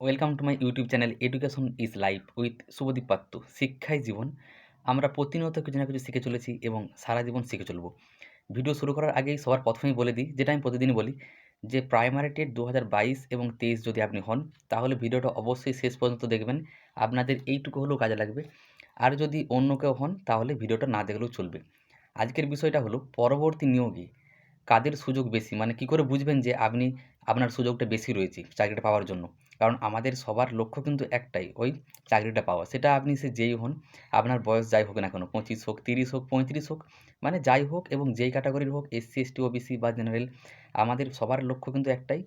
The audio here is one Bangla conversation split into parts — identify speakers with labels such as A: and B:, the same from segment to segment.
A: Welcome to my YouTube channel education is life with Subhadip Patra শিক্ষাই জীবন আমরা প্রতিনিয়ত কিছু না কিছু শিখে চলেছি এবং সারা জীবন শিখে চলব। ভিডিও শুরু করার আগেই সবার প্রথমেই বলে দিই, যেটা আমি প্রতিদিনই বলি, যে প্রাইমারি টেট দু হাজার বাইশ এবং তেইশ যদি আপনি হন, তাহলে ভিডিওটা অবশ্যই শেষ পর্যন্ত দেখবেন। আপনাদের এইটুকু হলেও কাজে লাগবে। আর যদি অন্য কেউ হন, তাহলে ভিডিওটা না দেখলেও চলবে। আজকের বিষয়টা হলো পরবর্তী নিয়োগে কাদের সুযোগ বেশি? মানে কী করে বুঝবেন যে আপনি, আপনার সুযোগটা বেশি রয়েছে চাকরিটা পাওয়ার জন্য? কারণ আমাদের সবার লক্ষ্য কিন্তু একটাই, ওই চাকরিটা পাওয়া। সেটা আপনি সে যেই হন, আপনার বয়স যাই হোক না কেন, পঁচিশ হোক, তিরিশ হোক, পঁয়ত্রিশ হোক মানে যাই হোক এবং যেই ক্যাটাগরির হোক এসসি এসটি ওবিসি বা জেনারেল আমাদের সবার লক্ষ্য কিন্তু একটাই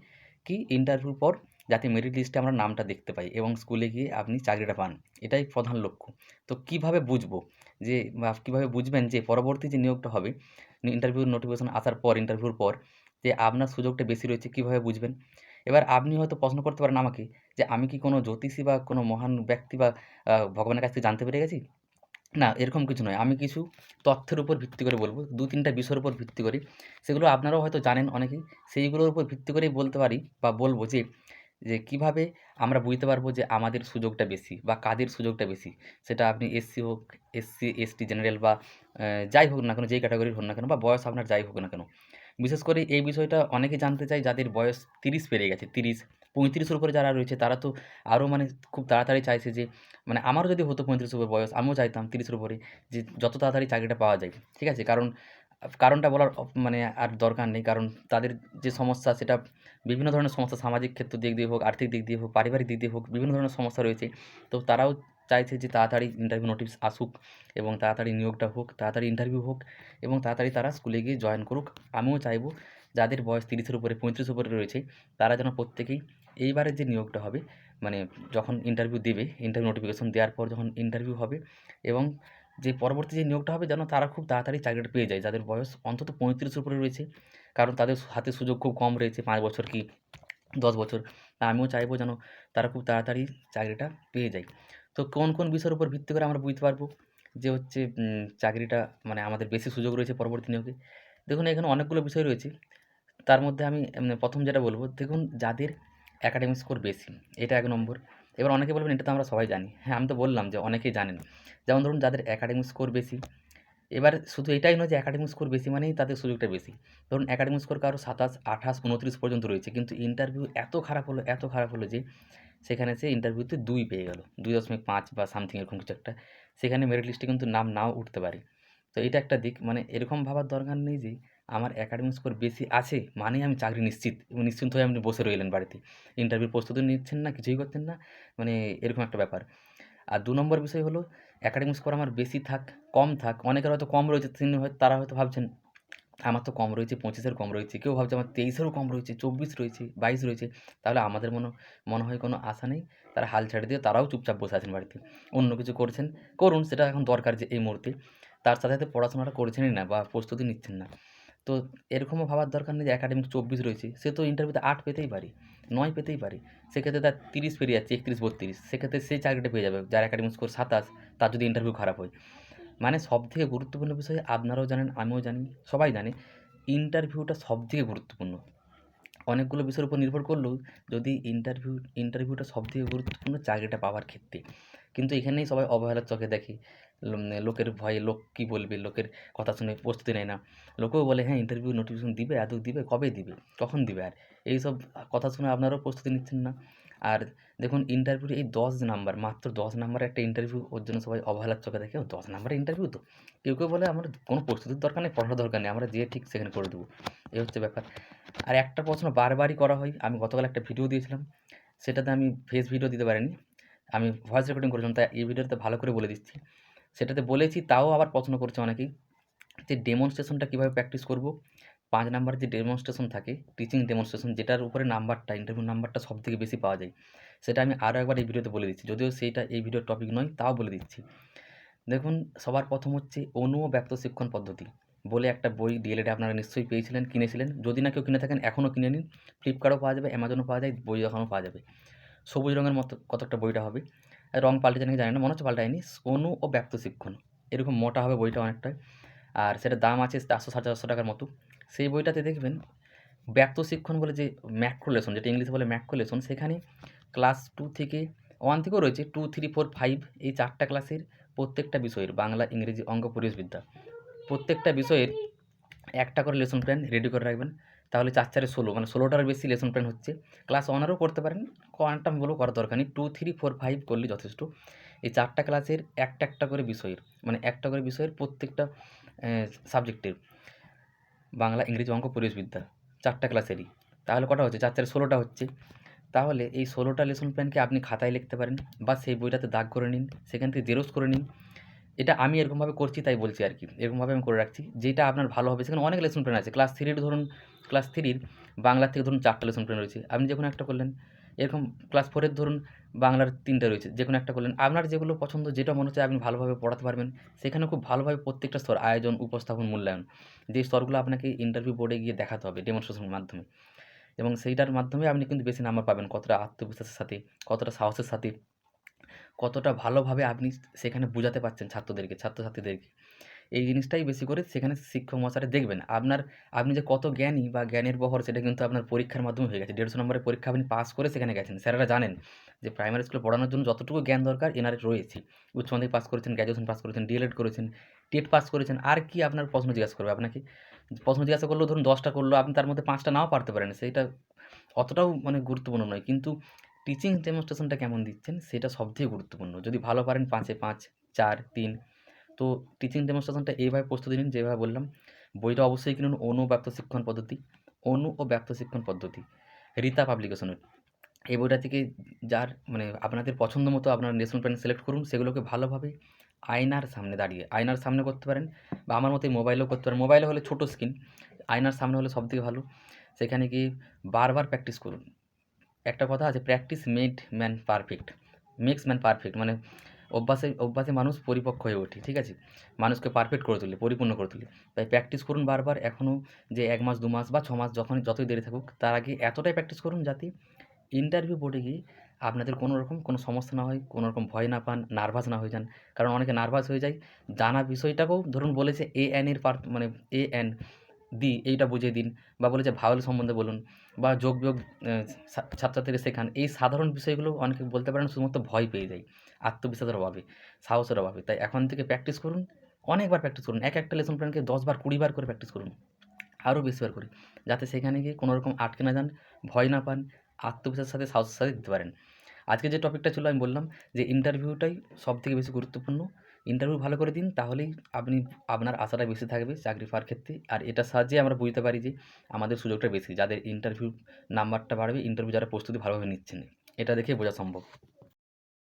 A: কি ইন্টারভিউর পর যাতে মেরিট লিস্টে আমরা নামটা দেখতে পাই এবং স্কুলে গিয়ে আপনি চাকরিটা পান। এটাই প্রধান লক্ষ্য। তো কীভাবে বুঝব যে কীভাবে বুঝবেন যে পরবর্তী যে নিয়োগটা হবে ইন্টারভিউর নোটিফিকেশন আসার পর ইন্টারভিউর পর, যে আপনার সুযোগটা বেশি রয়েছে কীভাবে বুঝবেন? এবার আপনি হয়তো প্রশ্ন করতে পারেন আমাকে যে আমি কি কোনো জ্যোতিষী বা কোনো মহান ব্যক্তি বা ভগবানের কাছ থেকে জানতে পেরে গেছি? না, এরকম কিছু নয়। আমি কিছু তথ্যের উপর ভিত্তি করে বলব। ২-৩ টা বিষয়ের উপর ভিত্তি করে। সেগুলো আপনারাও হয়তো জানেন অনেকেই। সেইগুলোর উপর ভিত্তি করেই বলতে পারি বা বলব যে, যে কীভাবে আমরা বুঝতে পারব যে আমাদের সুযোগটা বেশি বা কাদের সুযোগটা বেশি। সেটা আপনি এসসি হোক, এসসি, এসটি, জেনারেল বা যাই হোক না কেন, যেই ক্যাটেগরির হোক না কেন বা বয়স আপনার যাই হোক না কেন। বিশেষ করে এই বিষয়টা অনেকে জানতে চায় যাদের বয়স ৩০ পেরিয়ে গেছে। ৩০, ৩৫ এর উপরে যারা রয়েছে তারা তো আরও মানে খুব তাড়াতাড়ি চাইছে যে মানে আমারও যদি হতো ৩৫ এর উপর বয়স আমিও চাইতাম ৩০ এর উপরে যে যত তাড়াতাড়ি চাকরিটা পাওয়া যায়। ঠিক আছে? কারণ কারণটা বলার মানে আর দরকার নেই। কারণ তাদের যে সমস্যা সেটা বিভিন্ন ধরনের সমস্যা সামাজিক ক্ষেত্র দিক দিয়ে হোক, আর্থিক দিক দিয়ে হোক, পারিবারিক দিক দিয়ে হোক বিভিন্ন ধরনের সমস্যা রয়েছে। তো তারাও চাইছে যে তাড়াতাড়ি ইন্টারভিউ নোটিস আসুক এবং তাড়াতাড়ি নিয়োগটা হোক, তাড়াতাড়ি ইন্টারভিউ হোক এবং তাড়াতাড়ি তারা স্কুলে গিয়ে জয়েন করুক। আমিও চাইব যাদের বয়স তিরিশের উপরে ৩৫ এর উপরে রয়েছে তারা যেন প্রত্যেকেই এইবারের যে নিয়োগটা হবে মানে যখন ইন্টারভিউ দেবে, ইন্টারভিউ নোটিফিকেশন দেওয়ার পর যখন ইন্টারভিউ হবে এবং যে পরবর্তী যে নিয়োগটা হবে যেন তারা খুব তাড়াতাড়ি চাকরিটা পেয়ে যায়। যাদের বয়স অন্তত ৩৫ এর উপরে রয়েছে। কারণ তাদের হাতে সুযোগ খুব কম রয়েছে পাঁচ বছর কি ১০ বছর। আমিও চাইব যেন তারা খুব তাড়াতাড়ি চাকরিটা পেয়ে যায়। তো কোন, কোন বিষয়ের উপর ভিত্তি করে আমরা বুঝতে পারব যে হচ্ছে চাকরিটা মানে আমাদের বেশি সুযোগ রয়েছে পরবর্তী নিয়োগে? দেখুন এখানে অনেকগুলো বিষয় রয়েছে। তার মধ্যে আমি প্রথম যেটা বলব দেখুন যাদের অ্যাকাডেমিক স্কোর বেশি এটা এক নম্বর। এবার অনেকে বলবেন এটা তো আমরা সবাই জানি। হ্যাঁ, আমি তো বললাম যে অনেকেই জানেন। যেমন ধরুন যাদের একাডেমিক স্কোর বেশি, এবার শুধু এটাই নয় যে একাডেমিক স্কোর বেশি মানেই তাদের সুযোগটা বেশি। ধরুন একাডেমিক স্কোর কারও ২৭, ২৮, ২৯ পর্যন্ত রয়েছে। কিন্তু ইন্টারভিউ এত খারাপ হলো, এত খারাপ হলো যে সেখানে সে ইন্টারভিউতে দুই পেয়ে গেল। ২.৫ বা সামথিং এরকম কিছু একটা। সেখানে মেরিট লিস্টে কিন্তু নাম নাও উঠতে পারে। তো এটা একটা দিক। মানে এরকম ভাবার দরকার নেই যে আমার একাডেমিক স্কোর বেশি আছে মানেই আমি চাকরি নিশ্চিত এবং নিশ্চিন্ত হয়ে আপনি বসে রইলেন বাড়িতে। ইন্টারভিউ প্রস্তুতি নিচ্ছেন না, কিছুই করছেন না। মানে এরকম একটা ব্যাপার। আর দু নম্বর বিষয় হলো একাডেমিক স্কোর আমার বেশি থাক, কম থাক, অনেকের হয়তো কম রয়েছে তিনি হয়তো তারা হয়তো ভাবছেন আমার তো কম রয়েছে, ২৫ এর কম রয়েছে। কেউ ভাবছে আমার ২৩ এরও কম রয়েছে, ২৪ রয়েছে, ২২ রয়েছে। তাহলে আমাদের মনে মনে হয় কোনো আশা নেই। তারা হাল ছেড়ে দিয়ে তারাও চুপচাপ বসে আছেন বাড়িতে। অন্য কিছু করছেন, করুন সেটা এখন দরকার যে এই মুহূর্তে। তার সাথে, সাথে পড়াশোনাটা করছেনই না বা প্রস্তুতি নিচ্ছেন না। তো এরকমও ভাবার দরকার নেই যে একাডেমিক ২৪ রয়েছে। সে তো ইন্টারভিউতে আট পেতেই পারে, নয় পেতেই পারে। সেক্ষেত্রে তার ৩০ পেরিয়ে যাচ্ছে ৩১, ৩২ সেক্ষেত্রে সেই চাকরিটা পেয়ে যাবে। যার একাডেমিক স্কোর ২৭ তার যদি ইন্টারভিউ খারাপ হয়। মানে সবথেকে গুরুত্বপূর্ণ বিষয় আপনারাও জানেন, আমিও জানি, সবাই জানে ইন্টারভিউটা সবথেকে গুরুত্বপূর্ণ। অনেকগুলো বিষয়ের উপর নির্ভর করলেও যদি ইন্টারভিউ ইন্টারভিউটা সবথেকে গুরুত্বপূর্ণ চাকরিটা পাওয়ার ক্ষেত্রে। কিন্তু এখানেই সবাই অবহেলার চোখে দেখে। লোকের ভয়ে লোক কী বলবে? লোকের কথা শুনে প্রস্তুতি নেয় না। লোকেও বলে হ্যাঁ, ইন্টারভিউ নোটিফিকেশন দিবে, আদৌ দিবে, কবে দিবে, কখন দিবে আর? এইসব কথা শুনে আপনারাও প্রস্তুতি নিচ্ছেন না। আর দেখুন ইন্টারভিউর এই ১০ নাম্বার মাত্র ১০ নাম্বারের একটা ইন্টারভিউ ওর জন্য সবাই অবহেলার চোখে দেখে। ও ১০ নাম্বারের ইন্টারভিউ তো। কেউ, কেউ বলে আমার কোনো প্রস্তুতির দরকার নেই, পড়ার দরকার নেই। আমরা যেয়ে ঠিক সেখানে করে দেবো। এই হচ্ছে ব্যাপার। আর একটা প্রশ্ন বারবারই করা হয়। আমি গতকাল একটা ভিডিও দিয়েছিলাম। সেটাতে আমি ফেস ভিডিও দিতে পারিনি। আমি ভয়েস রেকর্ডিং করেছিলাম। তাই এই ভিডিওতে ভালো করে বলে দিচ্ছি। সেটাতে বলেছি তাও আবার প্রশ্ন করছে অনেকেই যে ডেমনস্ট্রেশনটা কীভাবে প্র্যাকটিস করব? ৫ নাম্বারের যে ডেমনস্ট্রেশন থাকে, টিচিং ডেমনস্ট্রেশন যেটার উপরে নাম্বারটা ইন্টারভিউ নাম্বারটা সব থেকে বেশি পাওয়া যায়। সেটা আমি আরও একবার এই ভিডিওতে বলে দিচ্ছি। যদিও সেইটা এই ভিডিওর টপিক নয়, তাও বলে দিচ্ছি। দেখুন সবার প্রথম হচ্ছে অনু ব্যক্ত শিক্ষণ পদ্ধতি বলে একটা বই ডিএলএডে আপনারা নিশ্চয়ই পেয়েছিলেন, কিনেছিলেন। যদি না কেউ কিনে থাকেন এখনও কিনে নিন। ফ্লিপকার্টও পাওয়া যাবে, অ্যামাজনও পাওয়া যায়, বই দোকানেও পাওয়া যাবে। সবুজ রঙের মতো কত একটা বইটা হবে। রং পাল্টেছে নাকি জানি না। মনে হচ্ছে পাল্টায়নি। অনু ও ব্যক্ত শিক্ষণ। এরকম মোটা হবে বইটা অনেকটাই। আর সেটার দাম আছে ৪০০ সাড়ে ৪০০ টাকার মতো। সেই বইটাতে দেখবেন ব্যক্ত শিক্ষণ বলে যে ম্যাক্রো লেসন যেটা ইংলিশে বলে ম্যাক্রো লেসন সেখানে ক্লাস টু থেকে ওয়ান থেকেও রয়েছে টু, থ্রি, ফোর, ফাইভ এই চারটা ক্লাসের প্রত্যেকটা বিষয়ের বাংলা, ইংরেজি অঙ্ক পরিবেশবিদ্যা। প্রত্যেকটা বিষয়ের একটা করে লেসন প্ল্যান রেডি করে রাখবেন। তাহলে চার, চারে ষোলো মানে ষোলোটার বেশি লেসন প্ল্যান হচ্ছে। ক্লাস ওয়ানেরও করতে পারেন কোয়ান্টাম বলেও করার দরকার নেই। টু, থ্রি, ফোর, ফাইভ করলে যথেষ্ট। এই চারটা ক্লাসের একটা একটা করে বিষয়ের মানে একটা করে বিষয়ের প্রত্যেকটা সাবজেক্টের। বাংলা ইংরেজি অঙ্ক পরিবেশবিদ্যা, চারটা ক্লাসেরই। তাহলে কটা হচ্ছে? চার ষোলোটা হচ্ছে। তাহলে এই ষোলোটা লেসন প্ল্যানকে আপনি খাতায় লিখতে পারেন বা সেই বইটাতে দাগ করে নিন, সেখান থেকে জেরোস করে নিন। এটা আমি এরকমভাবে করছি, তাই বলছি আর কি। এরকমভাবে আমি করে রাখছি। যেটা আপনার ভালো হবে, সেখানে অনেক লেসন প্ল্যান আছে। ক্লাস থ্রির ধরুন ক্লাস থ্রির বাংলা থেকে ধরুন চারটা লেসন প্ল্যান রয়েছে। আপনি যখন একটা করলেন। এরকম ক্লাস ফোরের ধরুন বাংলার তিনটা রয়েছে, যে কোনো একটা করলেন। আপনার যেগুলো পছন্দ, যেটা মনে হচ্ছে আপনি ভালোভাবে পড়াতে পারবেন, সেখানে খুব ভালোভাবে প্রত্যেকটা স্তর, আয়োজন, উপস্থাপন, মূল্যায়ন, যে স্তরগুলো আপনাকে ইন্টারভিউ বোর্ডে গিয়ে দেখাতে হবে ডেমনস্ট্রেশনের মাধ্যমে। এবং সেইটার মাধ্যমে আপনি কিন্তু বেশি নাম্বার পাবেন, কতটা আত্মবিশ্বাসের সাথে, কতটা সাহসের সাথে, কতটা ভালোভাবে আপনি সেখানে বোঝাতে পারছেন ছাত্রদেরকে, ছাত্রছাত্রীদেরকে। এই জিনিসটাই বেশি করে সেখানে শিক্ষক মশাইরা দেখবেন। আপনার, আপনি যে কত জ্ঞানী বা জ্ঞানের বহর, সেটা কিন্তু আপনার পরীক্ষার মাধ্যমে হয়ে গেছে। দেড়শো নম্বরের পরীক্ষা আপনি পাস করে সেখানে গেছেন। স্যারেরা জানেন যে প্রাইমারি স্কুলে পড়ানোর জন্য যতটুকু জ্ঞান দরকার এনারে রয়েছে। উচ্চ মাধ্যমিক পাস করেছেন গ্র্যাজুয়েশন পাস করেছেন ডিএলএড করেছেন, টেট পাস করেছেন, আর কি আপনার প্রশ্ন জিজ্ঞাসা করবে আপনাকে? প্রশ্ন জিজ্ঞাসা করলেও ধরুন দশটা করল, আপনি তার মধ্যে পাঁচটা নাও পারতে পারেন। সেইটা অতটাও মানে গুরুত্বপূর্ণ নয়। কিন্তু টিচিং ডেমনস্ট্রেশনটা কেমন দিচ্ছেন, সেটা সবথেকে গুরুত্বপূর্ণ। যদি ভালো পারেন পাঁচে পাঁচ, চার, তিন তো টিচিং ডেমনস্ট্রেশনটা এইভাবে প্রস্তুতি নিন, যেভাবে বললাম। বইটা অবশ্যই কিনুন, অনু ব্যাপ্ত শিক্ষণ পদ্ধতি, অনু ও ব্যাপ্ত শিক্ষণ পদ্ধতি, রীতা পাবলিকেশনের এই বইটা থেকে যার মানে আপনাদের পছন্দ মতো আপনার লেসন প্ল্যান সিলেক্ট করুন, সেগুলোকে ভালোভাবে আয়নার সামনে দাঁড়িয়ে, আয়নার সামনে করতে পারেন বা আমার মতো মোবাইলেও করতে পারেন। মোবাইলে হলে ছোটো স্ক্রিন আয়নার সামনে হলে সবথেকে ভালো। সেখানে গিয়ে বারবার প্র্যাকটিস করুন। একটা কথা আছে practice made man perfect makes man perfect মানে অভ্যাসে অভ্যাসে মানুষ পরিপক্ক হয়ে ওঠে, ঠিক আছে? মানুষকে পারফেক্ট করে তোলে, পরিপূর্ণ করে তোলে। তাই প্র্যাকটিস করুন বারবার এখনও যে এক মাস, দু মাস বা ছ মাস যখন, যতই দেরি থাকুক, তার আগে এতটাই প্র্যাকটিস করুন যাতে ইন্টারভিউ বোর্ডে গিয়ে আপনাদের কোনো রকম, কোনো সমস্যা না হয়, কোনো রকম ভয় না পান নার্ভাস না হয়ে যান। কারণ অনেকে নার্ভাস হয়ে যায়। জানা বিষয়টাকেও ধরুন বলেছে এ এর পার মানে এ এন দি এইটা বুঝিয়ে দিন বা বলেছে ভাওয়েল সম্বন্ধে বলুন বা যোগ বিয়োগ ছাত্রছাত্রীকে শেখান। এই সাধারণ বিষয়গুলো অনেকে বলতে পারেন শুধুমাত্র ভয় পেয়ে যায়, আত্মবিশ্বাসের অভাবে, সাহসের অভাবে। তাই এখন থেকে প্র্যাকটিস করুন, অনেকবার প্র্যাকটিস করুন। এক একটা লেসন প্ল্যানকে দশবার, কুড়িবার করে প্র্যাকটিস করুন, আরও বেশিবার করে, যাতে সেখানে গিয়ে কোনো রকম আটকে না যান, ভয় না পান, আত্মবিশ্বাসের সাথে সাহসের সাথে দিতে পারেন। আজকে যে টপিকটা ছিল, আমি বললাম যে ইন্টারভিউটাই সবথেকে বেশি গুরুত্বপূর্ণ। ইন্টারভিউ ভালো করে দিন, তাহলেই আপনি, আপনার আশাটা বেশি থাকবে চাকরি পাওয়ার ক্ষেত্রে। আর এটার সাহায্যে আমরা বুঝতে পারি যে আমাদের সুযোগটা বেশি, যাদের ইন্টারভিউ নাম্বারটা বাড়বে ইন্টারভিউ যারা প্রস্তুতি ভালোভাবে নিচ্ছেন, এটা দেখে বোঝা সম্ভব।